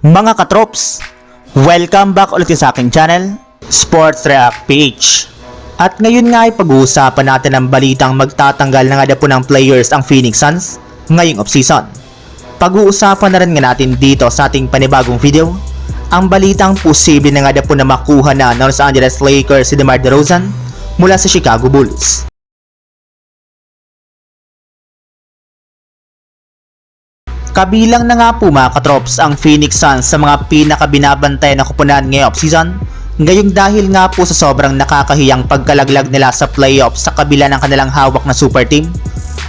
Mga katrops, welcome back ulit sa aking channel, Sports React PH. At ngayon nga ay pag-uusapan natin ang balitang magtatanggal na nga daw po ng players ang Phoenix Suns ngayong offseason. Pag-uusapan na rin nga natin dito sa ating panibagong video, ang balitang posible na nga daw po na makuha na ng Los Angeles Lakers si DeMar DeRozan mula sa Chicago Bulls. Kabilang na nga po mga katrops ang Phoenix Suns sa mga pinakabinabantay na kupunan ngayong offseason. Ngayong dahil nga po sa sobrang nakakahiyang pagkalaglag nila sa playoffs sa kabila ng kanilang hawak na super team,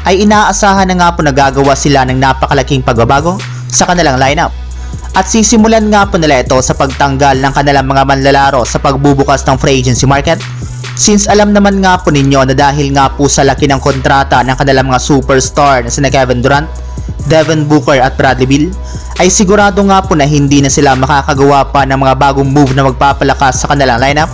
ay inaasahan na nga po na gagawa sila ng napakalaking pagbabago sa kanilang lineup. At sisimulan nga po nila ito sa pagtanggal ng kanilang mga manlalaro sa pagbubukas ng free agency market Since alam naman nga po ninyo na dahil nga po sa laki ng kontrata ng kanilang mga superstar na sina Kevin Durant, Devin Booker at Bradley Beal, ay sigurado nga po na hindi na sila makakagawa pa ng mga bagong move na magpapalakas sa kanilang lineup.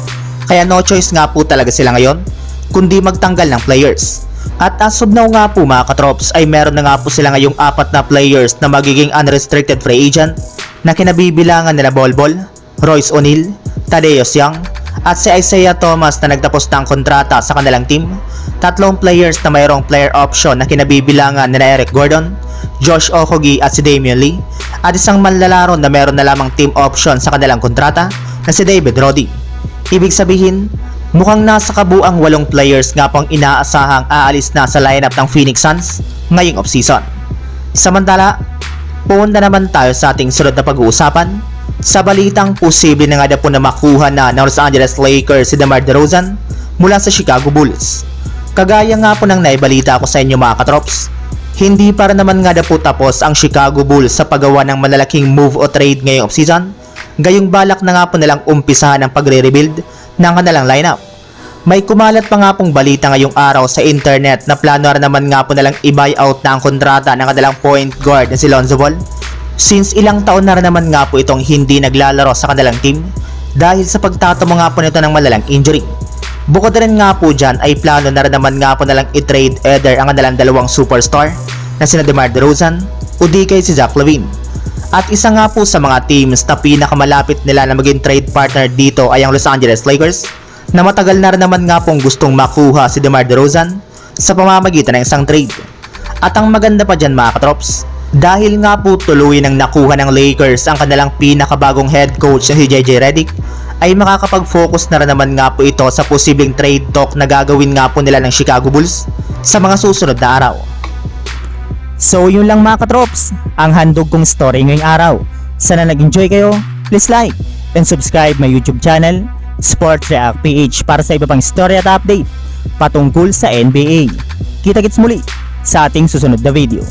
Kaya no choice nga po talaga sila ngayon, kundi magtanggal ng players. At as of now nga po mga katrops ay meron na nga po sila ngayong apat na players na magiging unrestricted free agent na kinabibilangan nila Bol Bol, Royce O'Neal, Thaddeus Young, at si Isaiah Thomas na nagtapos na ang kontrata sa kanilang team, tatlong players na mayroong player option na kinabibilangan nila Eric Gordon, Josh Okogie at si Damian Lee, at isang manlalaro na meron na lamang team option sa kanilang kontrata na si David Roddy. Ibig sabihin, mukhang nasa kabuang walong players nga pong inaasahang aalis na sa lineup ng Phoenix Suns ngayong offseason. Samantala, punta naman tayo sa ating sunod na pag-uusapan sa balitang posible na nga daw po na makuha na ng Los Angeles Lakers si DeMar DeRozan mula sa Chicago Bulls. Kagaya nga po ng naibalita ko sa inyo mga katrops, hindi para naman nga daw po tapos ang Chicago Bulls sa paggawa ng malalaking move o trade ngayong offseason, gayong balak na nga po nilang umpisahan ang pagre-rebuild ng kanilang lineup. May kumalat pa nga pong balita ngayong araw sa internet na plano na naman nga po nilang i-buy out na ang kontrata ng kanilang point guard na si Lonzo Ball Since ilang taon na naman nga po itong hindi naglalaro sa kanilang team dahil sa pagtatamo nga po nito ng malalang injury. Bukod rin nga po dyan ay plano na rin naman nga po nalang i-trade either ang kanilang dalawang superstar na sina DeMar DeRozan o di kay si Zach Levine. At isa nga po sa mga teams na pinakamalapit nila na maging trade partner dito ay ang Los Angeles Lakers na matagal na rin naman nga pong gustong makuha si DeMar DeRozan sa pamamagitan ng isang trade. At ang maganda pa dyan mga katrops, dahil nga po tuloy nang nakuha ng Lakers ang kanilang pinakabagong head coach na si JJ Redick, ay makakapag-focus na rin naman nga po ito sa posibleng trade talk na gagawin nga po nila ng Chicago Bulls sa mga susunod na araw. So yun lang mga katrops, ang handog kong story ngayong araw. Sana nag-enjoy kayo, please like and subscribe my YouTube channel, Sports React PH para sa iba pang story at update patungkol sa NBA. Kita-kits muli sa ating susunod na video.